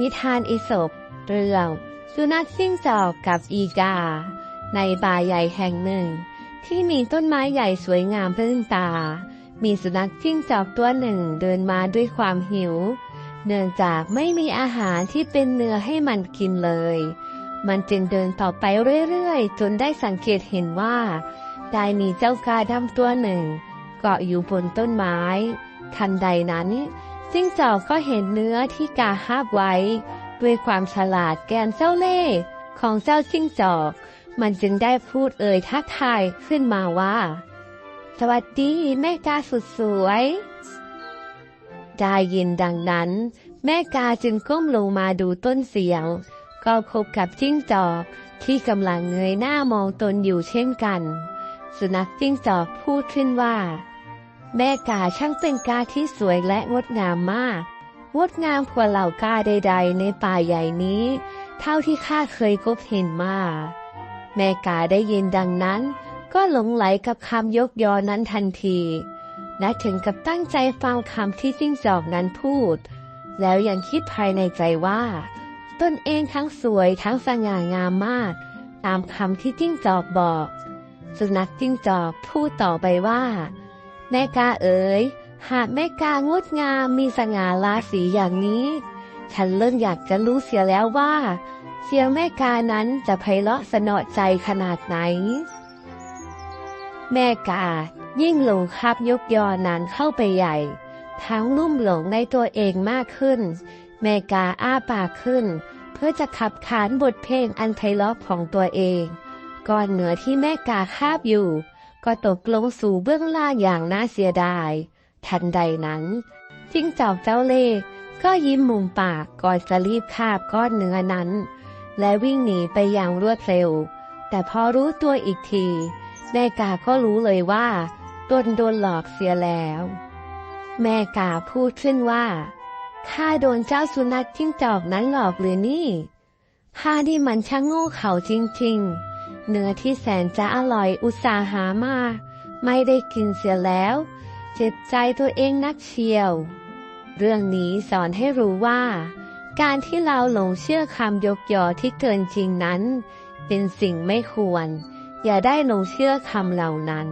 นิทานอิศบเรื่องสุนัขจิ้งจอกกับอีกา ในป่าใหญ่แห่งหนึ่ง ที่มีต้นไม้ใหญ่สวยงามเพื่นตา มีสุนัขจิ้งจอกตัวหนึ่งเดินมาด้วยความหิว เนื่องจากไม่มีอาหารที่เป็นเนื้อให้มันกินเลย มันจึงเดินต่อไปเรื่อยๆ จนได้สังเกตเห็นว่า ได้มีเจ้ากาดำตัวหนึ่ง เกาะอยู่บนต้นไม้ ทันใดนั้น จิ้งจอกก็เห็นเนื้อที่กาฮาบไว้ ด้วยความฉลาดแกนเจ้าเล่ห์ของเจ้าจิ้งจอก มันจึงได้พูดเอ่ยทักทายขึ้นมาว่า สวัสดีแม่กาสุดสวยได้ยินดังนั้น แม่กาจึงก้มลงมาดูต้นเสียง ก็พบกับจิ้งจอกที่กำลังเงยหน้ามองตนอยู่เช่นกัน สุนัขจิ้งจอกพูดขึ้นว่า แม่กาช่างเป็นกาที่สวยและงดงามมาก งดงามกว่าเหล่ากาใด ๆ ในป่าใหญ่นี้ เท่าที่ข้าเคยพบเห็นมา แม่กาได้ยินดังนั้น ก็หลงไหลกับคำยกยอนั้นทันทีและถึงกับตั้งใจฟังคำที่จิ้งจอกนั้นพูด แล้วยังคิดภายในใจว่า ตนเองทั้งสวยทั้งสง่างามมาก ตามคำที่จิ้งจอกบอก สุนัขจิ้งจอกพูดต่อไปว่า แม่กาเอ๋ย หากแม่กางดงามมีสง่าราศีอย่างนี้ ฉันเริ่มอยากจะรู้เสียแล้วว่า เสียงแม่กานั้นจะไพเราะสนอใจขนาดไหน แม่กายิ่งหลงคับยกยอนั้นเข้าไปใหญ่ ทั้งลุ่มหลงในตัวเองมากขึ้น แม่กาอ้าปากขึ้น เพื่อจะขับขานบทเพลงอันไพเราะของตัวเองก้อนเหนือที่แม่กาคาบอยู่ ก็ตกลงสู่เบื้องล่างอย่างน่าเสียดาย ทันใดนั้นจิ้งจอกเจ้าเล่ห์ก็ยิ้มมุมปากก่อนจะรีบคาบก้อนเนื้อนั้น และวิ่งหนีไปอย่างรวดเร็ว แต่พอรู้ตัวอีกทีแม่กาก็รู้เลยว่าตนโดนหลอกเสียแล้ว แม่กาพูดขึ้นว่าข้าโดนเจ้าสุนัขจิ้งจอกนั้นหลอกหรือนี่ข้าที่มันช่างโง่เขาจริงๆ เนื้อที่แสนจะอร่อยอุตส่าห์หามา ไม่ได้กินเสียแล้ว เจ็บใจตัวเองนักเชียว เรื่องนี้สอนให้รู้ว่า การที่เราหลงเชื่อคำยกยอที่เกินจริงนั้น เป็นสิ่งไม่ควร อย่าได้หลงเชื่อคำเหล่านั้น